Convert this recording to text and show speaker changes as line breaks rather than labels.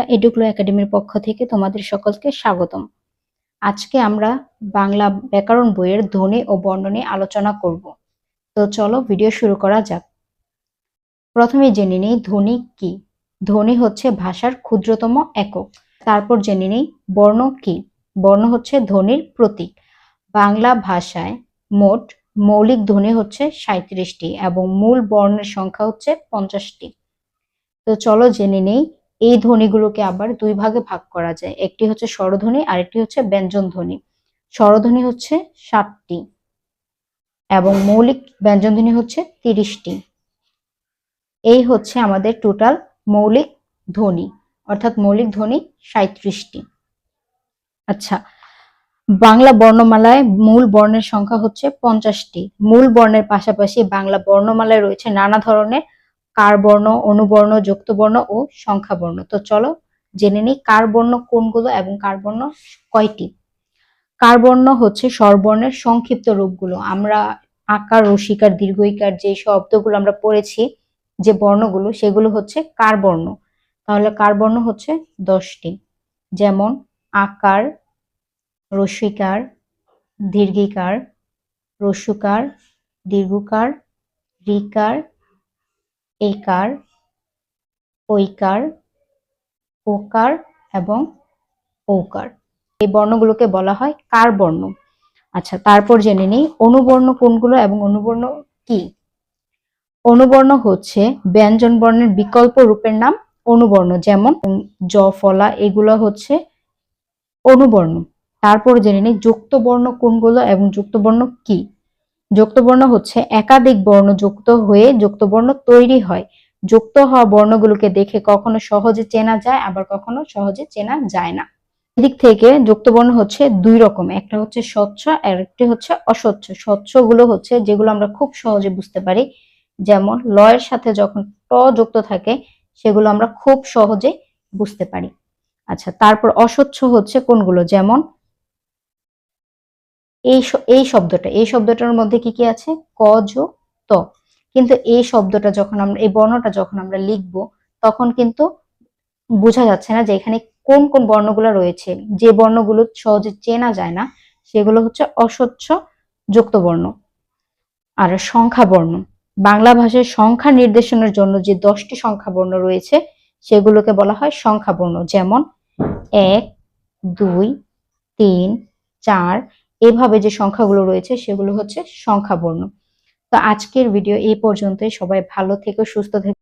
এটা এডুক্লো একাডেমির পক্ষ থেকে তোমাদের সকলকে স্বাগতম। আজকে আমরা বাংলা ব্যাকরণ বইয়ের ধ্বনি ও বর্ণ নিয়ে আলোচনা করব। তো চলো ভিডিও শুরু করা যাক। প্রথমে জেনে নেই ধ্বনি কি। ধ্বনি হচ্ছে ভাষার ক্ষুদ্রতম একক। তারপর জেনে নেই বর্ণ কি। বর্ণ হচ্ছে ধ্বনির প্রতীক। বাংলা ভাষায় মোট মৌলিক ধ্বনি হচ্ছে সাঁত্রিশটি এবং মূল বর্ণের সংখ্যা হচ্ছে পঞ্চাশটি। তো চলো জেনে নেই এই ধ্বনিগুলোকে আবার দুই ভাগে ভাগ করা যায়। একটি হচ্ছে স্বরধ্বনি আর একটি হচ্ছে ব্যঞ্জন ধ্বনি স্বরধ্বনি হচ্ছে সাতটি এবং মৌলিক ব্যঞ্জন ধ্বনি হচ্ছে তিরিশটি। এই হচ্ছে আমাদের টোটাল মৌলিক ধ্বনি, অর্থাৎ মৌলিক ধ্বনি সাঁত্রিশটি আচ্ছা বাংলা বর্ণমালায় মূল বর্ণের সংখ্যা হচ্ছে পঞ্চাশটি। মূল বর্ণের পাশাপাশি বাংলা বর্ণমালায় রয়েছে নানা ধরনের কার বর্ণ অনুবর্ণ, যুক্তবর্ণ ও সংখ্যা বর্ণ তো চলো জেনে নিই কার বর্ণ কোনগুলো এবং কার বর্ণ কয়টি? কার বর্ণ হচ্ছে স্বরবর্ণের সংক্ষিপ্ত রূপগুলো। আমরা আকার রসিকার দীর্ঘইকার যে শব্দগুলো আমরা পড়েছি, যে বর্ণগুলো, সেগুলো হচ্ছে কার বর্ণ তাহলে কার বর্ণ হচ্ছে দশটি। যেমন আকার রসিকার দীর্ঘিকার, রসুকার, দীর্ঘকার, রিকার একার, ঐকার, ওকার এবং ওকার এই বর্ণগুলোকে বলা হয় কার বর্ণ আচ্ছা তারপর জেনে নিই, অনুবর্ণ কোনগুলো এবং অনুবর্ণ কি? অনুবর্ণ হচ্ছে ব্যঞ্জন বর্ণের বিকল্প রূপের নাম অনুবর্ণ, যেমন জ, ফলা, এগুলো হচ্ছে অনুবর্ণ। তারপর জেনে নিই, যুক্ত বর্ণ কোনগুলো এবং যুক্ত বর্ণ কি? যুক্ত বর্ণ হচ্ছে একাধিক বর্ণ যুক্ত হয়ে যুক্ত বর্ণ তৈরি হয়। যুক্ত হওয়া বর্ণগুলোকে দেখে কখনো সহজে চেনা যায়, আবার কখনো সহজে চেনা যায় না। এদিক থেকে যুক্ত বর্ণ হচ্ছে দুই রকম, একটা হচ্ছে স্বচ্ছ আর একটি হচ্ছে অস্বচ্ছ। স্বচ্ছগুলো হচ্ছে যেগুলো আমরা খুব সহজে বুঝতে পারি, যেমন লয়ের সাথে যখন ট যুক্ত থাকে, সেগুলো আমরা খুব সহজে বুঝতে পারি। আচ্ছা তারপর অস্বচ্ছ হচ্ছে কোনগুলো? যেমন এই এই শব্দটা, এই শব্দটার মধ্যে কি কি আছে? ক ত। কিন্তু এই শব্দটা যখন আমরা, এই বর্ণটা যখন আমরা লিখব, তখন কিন্তু বোঝা যাচ্ছে না যে এখানে কোন কোন বর্ণগুলো রয়েছে। যে বর্ণগুলো সহজে চেনা যায় না, সেগুলো হচ্ছে অস্বচ্ছ যুক্ত বর্ণ আর সংখ্যা বর্ণ। বাংলা ভাষায় সংখ্যা নির্দেশনের জন্য যে দশটি সংখ্যা বর্ণ রয়েছে, সেগুলোকে বলা হয় সংখ্যা বর্ণ। যেমন এক, দুই, তিন, চার এভাবে যে সংখ্যাগুলো রয়েছে সেগুলো হচ্ছে সংখ্যা বর্ণ তো আজকের ভিডিও এই পর্যন্তই। সবাই ভালো থেকো, সুস্থ থেকো।